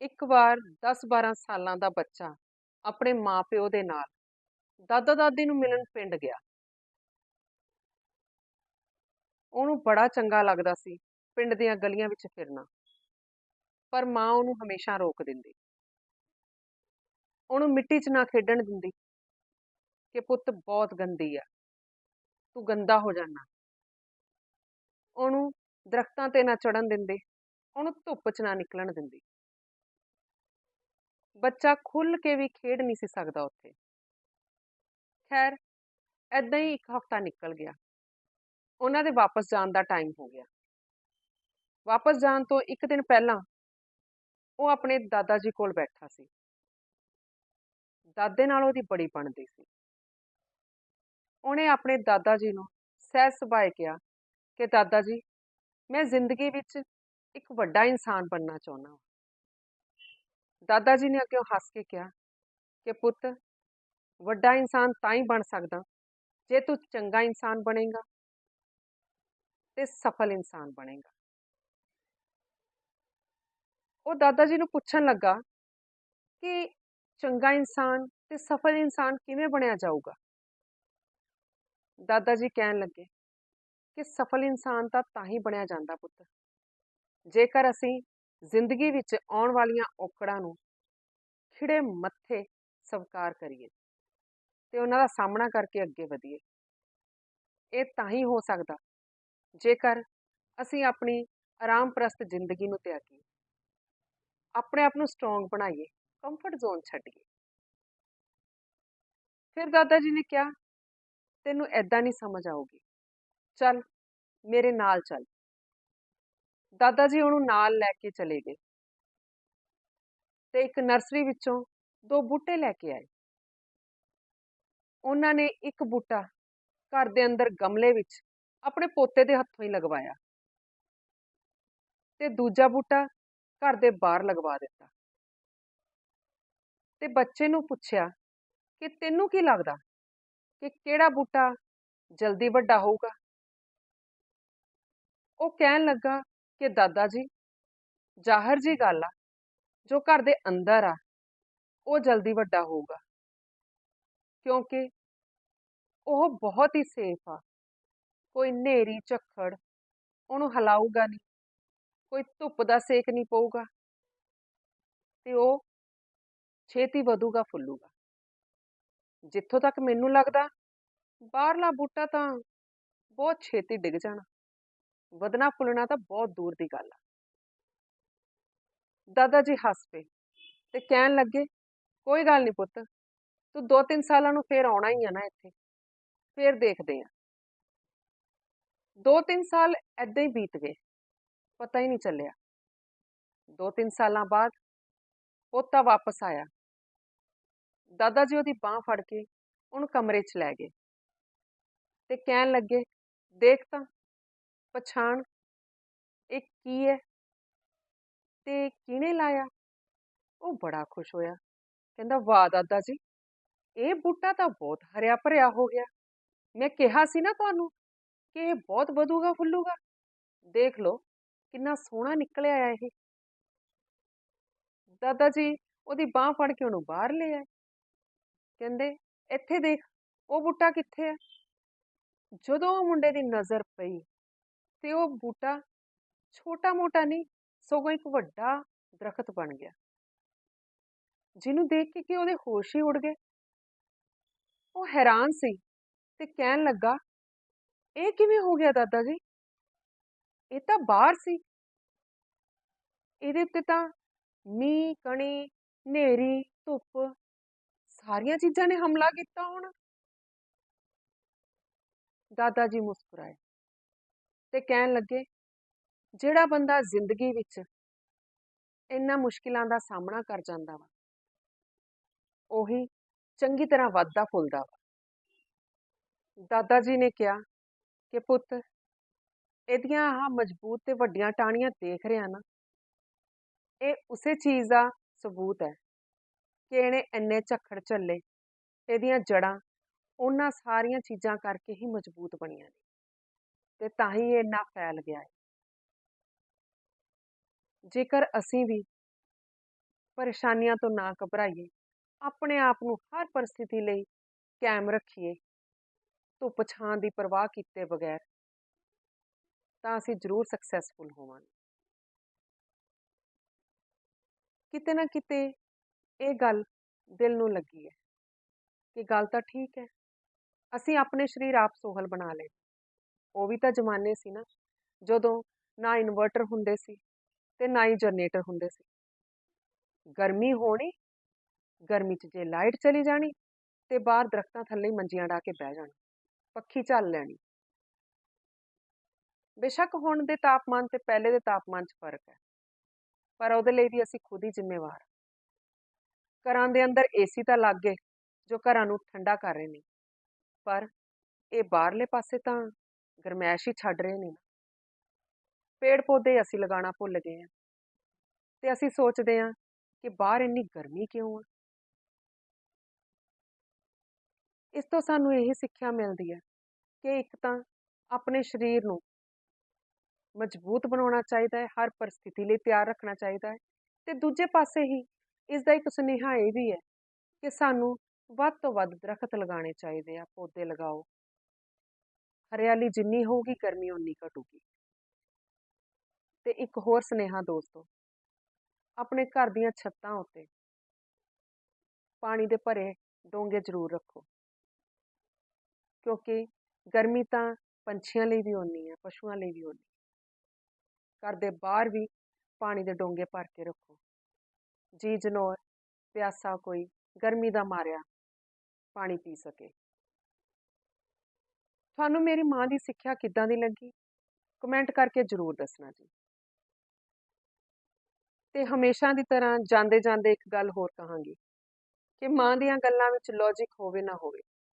ਇੱਕ ਵਾਰ 10-12 ਸਾਲਾਂ ਦਾ ਬੱਚਾ ਆਪਣੇ ਮਾਂ-ਪਿਓ ਦੇ ਨਾਲ ਦਾਦਾ-ਦਾਦੀ ਨੂੰ ਮਿਲਣ ਪਿੰਡ ਗਿਆ। ਉਹਨੂੰ ਬੜਾ ਚੰਗਾ ਲੱਗਦਾ ਸੀ ਪਿੰਡ ਦੀਆਂ ਗਲੀਆਂ ਵਿੱਚ ਫਿਰਨਾ। ਪਰ ਮਾਂ ਉਹਨੂੰ ਹਮੇਸ਼ਾ ਰੋਕ ਦਿੰਦੀ। ਉਹਨੂੰ ਮਿੱਟੀ 'ਚ ਨਾ ਖੇਡਣ ਦਿੰਦੀ ਕਿ ਪੁੱਤ ਬਹੁਤ ਗੰਦੀ ਆ। ਤੂੰ ਗੰਦਾ ਹੋ ਜਾਣਾ। ਉਹਨੂੰ ਦਰਖਤਾਂ ਤੇ ਨਾ ਚੜਨ ਦਿੰਦੇ। ਉਹਨੂੰ ਧੁੱਪ 'ਚ ਨਾ ਨਿਕਲਣ ਦਿੰਦੀ। ਬੱਚਾ ਖੁੱਲ ਕੇ ਵੀ ਖੇਡ ਨਹੀਂ ਸੀ ਸਕਦਾ ਉੱਥੇ। ਖੈਰ, ਏਦਾਂ ਹੀ ਇੱਕ ਹਫ਼ਤਾ ਨਿਕਲ ਗਿਆ। ਉਹਨਾਂ ਦੇ ਵਾਪਸ ਜਾਣ ਦਾ ਟਾਈਮ ਹੋ ਗਿਆ। ਵਾਪਸ ਜਾਣ ਤੋਂ ਇੱਕ ਦਿਨ ਪਹਿਲਾਂ ਉਹ ਆਪਣੇ ਦਾਦਾ ਜੀ ਕੋਲ ਬੈਠਾ ਸੀ। ਦਾਦੇ ਨਾਲ ਉਹਦੀ ਬੜੀ ਬਣਦੀ ਸੀ। ਉਹਨੇ ਆਪਣੇ ਦਾਦਾ ਜੀ ਨੂੰ ਸਹਿਜ ਸੁਭਾਏ ਕਿਹਾ ਕਿ, ਦਾਦਾ ਜੀ, ਮੈਂ ਜ਼ਿੰਦਗੀ ਵਿੱਚ ਇੱਕ ਵੱਡਾ ਇਨਸਾਨ ਬਣਨਾ ਚਾਹੁੰਦਾ ਹਾਂ। ਦਾਦਾ ਜੀ ਨੇ ਅੱਗੇ ਹੱਸ ਕੇ ਕਿਹਾ ਕਿ ਪੁੱਤ, ਵੱਡਾ ਇਨਸਾਨ ਤਾਂ ਹੀ ਬਣ ਸਕਦਾ ਜੇ ਤੂੰ ਚੰਗਾ ਇਨਸਾਨ ਬਣੇਗਾ ਤੇ ਸਫਲ ਇਨਸਾਨ ਬਣੇਗਾ। ਉਹ ਦਾਦਾ ਜੀ ਨੂੰ ਪੁੱਛਣ ਲੱਗਾ ਕਿ ਚੰਗਾ ਇਨਸਾਨ ਤੇ ਸਫਲ ਇਨਸਾਨ ਕਿਵੇਂ ਬਣਿਆ ਜਾਊਗਾ? ਦਾਦਾ ਜੀ ਕਹਿਣ ਲੱਗੇ ਕਿ ਸਫਲ ਇਨਸਾਨ ਤਾਂ ਤਾਂ ਹੀ ਬਣਿਆ ਜਾਂਦਾ ਪੁੱਤ, ਜੇਕਰ ਅਸੀਂ ਜ਼ਿੰਦਗੀ ਵਿੱਚ ਆਉਣ ਵਾਲੀਆਂ ਔਕੜਾਂ ਨੂੰ ਖਿੜੇ ਮੱਥੇ ਸਵੀਕਾਰ ਕਰੀਏ ਤੇ ਉਹਨਾਂ ਦਾ ਸਾਹਮਣਾ ਕਰਕੇ ਅੱਗੇ ਵਧੀਏ। ਇਹ ਤਾਂ ਹੀ ਹੋ ਸਕਦਾ ਜੇਕਰ ਅਸੀਂ ਆਪਣੀ ਆਰਾਮਪ੍ਰਸਤ ਜ਼ਿੰਦਗੀ ਨੂੰ ਤਿਆਗੀਏ। ਆਪਣੇ ਆਪ ਨੂੰ ਸਟਰੋਂਗ ਬਣਾਈਏ ਕੰਫਰਟ ਜ਼ੋਨ ਛੱਡੀਏ। ਫਿਰ ਦਾਦਾ ਜੀ ਨੇ ਕਿਹਾ, ਤੈਨੂੰ ਐਦਾਂ ਨਹੀਂ ਸਮਝ ਆਊਗੀ। ਚੱਲ, ਮੇਰੇ ਨਾਲ ਚੱਲ। ਦਾਦਾ ਜੀ ਉਹਨੂੰ ਨਾਲ ਲੈ ਕੇ ਚਲੇ ਗਏ। ਤੇ ਇੱਕ ਨਰਸਰੀ ਵਿੱਚੋਂ ਦੋ ਬੂਟੇ ਲੈ ਕੇ ਆਏ। ਉਹਨਾਂ ਨੇ ਇੱਕ ਬੂਟਾ ਘਰ ਦੇ ਅੰਦਰ ਗਮਲੇ ਵਿੱਚ ਆਪਣੇ ਪੋਤੇ ਦੇ ਹੱਥੋਂ ਹੀ ਲਗਵਾਇਆ ਤੇ ਦੂਜਾ ਬੂਟਾ ਘਰ ਦੇ ਬਾਹਰ ਲਗਵਾ ਦਿੱਤਾ। ਤੇ ਬੱਚੇ ਨੂੰ ਪੁੱਛਿਆ ਕਿ ਤੈਨੂੰ ਕੀ ਲੱਗਦਾ ਕਿ ਕਿਹੜਾ ਬੂਟਾ ਜਲਦੀ ਵੱਡਾ ਹੋਊਗਾ? ਉਹ ਕਹਿਣ ਲੱਗਾ ਕਿ ਦਾਦਾ ਜੀ, ਜ਼ਾਹਰ ਜੀ ਗੱਲ ਆ, ਜੋ ਘਰ ਦੇ ਅੰਦਰ ਆ, ਉਹ ਜਲਦੀ ਵੱਡਾ ਹੋਊਗਾ। ਕਿਉਂਕਿ ਉਹ ਬਹੁਤ ਹੀ ਸੇਫ ਆ। ਕੋਈ ਨੇਰੀ ਝੱਖੜ, ਉਹਨੂੰ ਹਿਲਾਊਗਾ ਨਹੀਂ। ਕੋਈ ਧੁੱਪ ਦਾ ਸੇਕ ਨਹੀਂ ਪਊਗਾ। ਤੇ ਉਹ ਛੇਤੀ ਵਧੂਗਾ, ਫੁੱਲੂਗਾ। ਜਿੱਥੋਂ ਤੱਕ ਮੈਨੂੰ ਲੱਗਦਾ, ਬਾਹਰਲਾ ਬੂਟਾ ਤਾਂ ਬਹੁਤ ਛੇਤੀ ਡਿੱਗ ਜਾਣਾ। ਵਧਣਾ ਫੁੱਲਣਾ ਤਾਂ ਬਹੁਤ ਦੂਰ ਦੀ ਗੱਲ ਆ। ਦਾਦਾ ਜੀ ਹੱਸ ਪਏ ਤੇ ਕਹਿਣ ਲੱਗੇ, ਕੋਈ ਗੱਲ ਨਹੀਂ ਪੁੱਤ, ਤੂੰ 2-3 ਸਾਲਾਂ ਨੂੰ ਫੇਰ ਆਉਣਾ ਹੀ ਆ ਨਾ ਇੱਥੇ, ਫੇਰ ਦੇਖਦੇ ਆ। 2-3 ਸਾਲ ਐਦਾਂ ਹੀ ਬੀਤ ਗਏ, ਪਤਾ ਹੀ ਨਹੀਂ ਚੱਲਿਆ। 2-3 ਸਾਲਾਂ ਬਾਅਦ ਪੋਤਾ ਵਾਪਸ ਆਇਆ। ਦਾਦਾ ਜੀ ਉਹਦੀ ਬਾਹ ਫੜ ਕੇ ਉਹਨੂੰ ਕਮਰੇ 'ਚ ਲੈ ਗਏ ਤੇ ਕਹਿਣ ਲੱਗੇ, ਦੇਖ ਤਾਂ ਪਛਾਣ ਇਹ ਕੀ ਹੈ? ਤੇ ਕਿਹਨੇ ਲਾਇਆ? ਉਹ ਬੜਾ ਖੁਸ਼ ਹੋਇਆ। ਕਹਿੰਦਾ, ਵਾਹ ਦਾਦਾ ਜੀ, ਇਹ ਬੂਟਾ ਤਾਂ ਬਹੁਤ ਹਰਿਆ ਭਰਿਆ ਹੋ ਗਿਆ। ਮੈਂ ਕਿਹਾ ਸੀ ਨਾ ਤੁਹਾਨੂੰ ਕਿ ਇਹ ਬਹੁਤ ਵਧੂਗਾ, ਫੁੱਲੂਗਾ। ਦੇਖ ਲਓ, ਕਿੰਨਾ ਸੋਹਣਾ ਨਿਕਲਿਆ ਆ ਇਹ। ਦਾਦਾ ਜੀ, ਉਹਦੀ ਬਾਹ ਫੜ ਕੇ ਉਹਨੂੰ ਬਾਹਰ ਲੈ ਆਏ। ਕਹਿੰਦੇ, ਇੱਥੇ ਦੇਖ, ਉਹ ਬੂਟਾ ਕਿੱਥੇ ਹੈ ਜਦੋਂ ਉਹ ਮੁੰਡੇ ਦੀ ਨਜ਼ਰ ਪਈ ਤੇ ਉਹ ਬੂਟਾ ਛੋਟਾ ਮੋਟਾ ਨਹੀਂ, ਸਗੋਂ ਇੱਕ ਵੱਡਾ ਦਰਖਤ ਬਣ ਗਿਆ। ਜਿਹਨੂੰ ਦੇਖ ਕੇ ਕਿ ਉਹਦੇ ਹੋਸ਼ ਹੀ ਉੱਡ ਗਏ। ਉਹ ਹੈਰਾਨ ਸੀ ਤੇ ਕਹਿਣ ਲੱਗਾ, ਇਹ ਕਿਵੇਂ ਹੋ ਗਿਆ ਦਾਦਾ ਜੀ? ਇਹ ਤਾਂ ਬਾਹਰ ਸੀ। ਇਹਦੇ ਉੱਤੇ ਤਾਂ ਮੀਂਹ, ਕਣੀ, ਹਨੇਰੀ, ਧੁੱਪ ਸਾਰੀਆਂ ਚੀਜ਼ਾਂ ਨੇ ਹਮਲਾ ਕੀਤਾ ਹੋਣਾ। ਦਾਦਾ ਜੀ ਮੁਸਕਰਾਏ। ਤੇ ਕਹਿਣ ਲੱਗੇ, ਜਿਹੜਾ ਬੰਦਾ ਜ਼ਿੰਦਗੀ ਵਿੱਚ ਇੰਨਾ ਮੁਸ਼ਕਿਲਾਂ ਦਾ ਸਾਹਮਣਾ ਕਰ ਜਾਂਦਾ ਵਾ, ਉਹੀ ਚੰਗੀ ਤਰ੍ਹਾਂ ਵੱਧਦਾ ਫੁੱਲਦਾ ਵਾ। ਦਾਦਾ ਜੀ ਨੇ ਕਿਹਾ ਕਿ, ਪੁੱਤ, ਇਹਦੀਆਂ ਆਹ ਮਜ਼ਬੂਤ ਤੇ ਵੱਡੀਆਂ ਟਾਹਣੀਆਂ ਦੇਖ ਰਿਹਾ ਨਾ, ਇਹ ਉਸੇ ਚੀਜ਼ ਦਾ ਸਬੂਤ ਹੈ ਕਿ ਇਹਨੇ ਇੰਨੇ ਝੱਖੜ ਝੱਲੇ, ਇਹਦੀਆਂ ਜੜਾਂ ਉਹਨਾਂ ਸਾਰੀਆਂ ਚੀਜ਼ਾਂ ਕਰਕੇ ਹੀ ਮਜ਼ਬੂਤ ਬਣੀਆਂ ਨੇ। ਤੇ ਤਾਂ ਹੀ ਇਹ ਇੰਨਾ ਫੈਲ ਗਿਆ ਹੈ। ਜੇਕਰ ਅਸੀਂ ਵੀ ਪਰੇਸ਼ਾਨੀਆਂ ਤੋਂ ਨਾ ਘਬਰਾਈਏ, ਆਪਣੇ ਆਪ ਨੂੰ ਹਰ ਪਰਿਸਥਿਤੀ ਲਈ ਕਾਇਮ ਰੱਖੀਏ, ਧੁੱਪ ਛਾਂ ਦੀ ਪਰਵਾਹ ਕੀਤੇ ਬਗੈਰ, ਤਾਂ ਅਸੀਂ ਜ਼ਰੂਰ ਸਕਸੈਸਫੁਲ ਹੋਵਾਂਗੇ। ਕਿਤੇ ਨਾ ਕਿਤੇ ਇਹ ਗੱਲ ਦਿਲ ਨੂੰ ਲੱਗੀ ਹੈ ਕਿ ਗੱਲ ਤਾਂ ਠੀਕ ਹੈ, ਅਸੀਂ ਆਪਣੇ ਸਰੀਰ ਆਪ ਸੋਹਲ ਬਣਾ ਲਏ। ਉਹ ਵੀ ਤਾਂ ਜ਼ਮਾਨੇ ਸੀ ਨਾ, ਜਦੋਂ ਨਾ ਇਨਵਰਟਰ ਹੁੰਦੇ ਸੀ ਤੇ ਨਾ ਹੀ ਜਨਰੇਟਰ ਹੁੰਦੇ ਸੀ। ਗਰਮੀ ਹੋਣੀ, ਗਰਮੀ 'ਚ ਜੇ ਲਾਈਟ ਚਲੀ ਜਾਣੀ ਤੇ ਬਾਹਰ ਦਰਖਤਾਂ ਥੱਲੇ ਮੰਜੀਆਂ ਢਾ ਕੇ ਬਹਿ ਜਾਣਾ, ਪੱਖੀ ਝੱਲ ਲੈਣੀ। ਬੇਸ਼ੱਕ ਹੁਣ ਦੇ ਤਾਪਮਾਨ ਤੇ ਪਹਿਲੇ ਦੇ ਤਾਪਮਾਨ 'ਚ ਫ਼ਰਕ ਹੈ, ਪਰ ਉਹਦੇ ਲਈ ਵੀ ਅਸੀਂ ਖੁਦ ਹੀ ਜ਼ਿੰਮੇਵਾਰ ਘਰਾਂ ਦੇ ਅੰਦਰ ਏਸੀ ਤਾਂ ਲੱਗ ਗਏ, ਜੋ ਘਰਾਂ ਨੂੰ ਠੰਡਾ ਕਰ ਰਹੇ ਨੇ, ਪਰ ਇਹ ਬਾਹਰਲੇ ਪਾਸੇ ਤਾਂ ਗਰਮੈਸ਼ ਹੀ ਛੱਡ ਰਹੇ ਨੇ ਪੇੜ ਪੌਦੇ ਅਸੀਂ ਲਗਾਉਣਾ ਭੁੱਲ ਗਏ ਹਾਂ। ਤੇ ਅਸੀਂ ਸੋਚਦੇ ਹਾਂ ਕਿ ਬਾਹਰ ਇੰਨੀ ਗਰਮੀ ਕਿਉਂ ਆ? ਇਸ ਤੋਂ ਸਾਨੂੰ ਇਹ ਸਿੱਖਿਆ ਮਿਲਦੀ ਹੈ ਕਿ ਇੱਕ ਤਾਂ ਆਪਣੇ ਸਰੀਰ ਨੂੰ ਮਜ਼ਬੂਤ ਬਣਾਉਣਾ ਚਾਹੀਦਾ ਹੈ, ਹਰ ਪਰਿਸਥਿਤੀ ਲਈ ਤਿਆਰ ਰੱਖਣਾ ਚਾਹੀਦਾ ਹੈ। ਤੇ ਦੂਜੇ ਪਾਸੇ ਹੀ ਇਸ ਦਾ ਇੱਕ ਸੁਨੇਹਾ ਇਹ ਵੀ ਹੈ ਕਿ ਸਾਨੂੰ ਵੱਧ ਤੋਂ ਵੱਧ ਦਰਖਤ ਲਗਾਉਣੇ ਚਾਹੀਦੇ ਆ, ਪੌਦੇ ਲਗਾਓ। ਹਰਿਆਲੀ ਜਿੰਨੀ ਹੋਊਗੀ, ਗਰਮੀ ਉਨੀ ਘਟੂਗੀ। ਤੇ ਇੱਕ ਹੋਰ ਸੁਨੇਹਾ ਦੋਸਤੋ, ਆਪਣੇ ਘਰ ਦੀਆਂ ਛੱਤਾਂ ਉੱਤੇ ਪਾਣੀ ਦੇ ਭਰੇ ਡੋਂਗੇ ਜ਼ਰੂਰ ਰੱਖੋ। ਕਿਉਂਕਿ ਗਰਮੀ ਤਾਂ ਪੰਛੀਆਂ ਲਈ ਵੀ ਓਨੀ ਹੈ, ਪਸ਼ੂਆਂ ਲਈ ਵੀ ਓਨੀ ਘਰ ਦੇ ਬਾਹਰ ਵੀ ਪਾਣੀ ਦੇ ਡੋਂਗੇ ਭਰ ਕੇ ਰੱਖੋ। ਜੀ ਜਨੌਰ, ਪਿਆਸਾ ਕੋਈ ਗਰਮੀ ਦਾ ਮਾਰਿਆ ਪਾਣੀ ਪੀ ਸਕੇ। ਤੁਹਾਨੂੰ ਮੇਰੀ ਮਾਂ ਦੀ ਸਿੱਖਿਆ ਕਿੱਦਾਂ ਦੀ ਲੱਗੀ? ਕਮੈਂਟ ਕਰਕੇ ਜ਼ਰੂਰ ਦੱਸਣਾ ਜੀ। ਤੇ ਹਮੇਸ਼ਾ ਦੀ ਤਰ੍ਹਾਂ ਜਾਂਦੇ ਜਾਂਦੇ ਇੱਕ ਗੱਲ ਹੋਰ ਕਹਾਂਗੀ ਕਿ ਮਾਂ ਦੀਆਂ ਗੱਲਾਂ ਵਿੱਚ ਲੌਜੀਕ ਹੋਵੇ ਨਾ ਹੋਵੇ।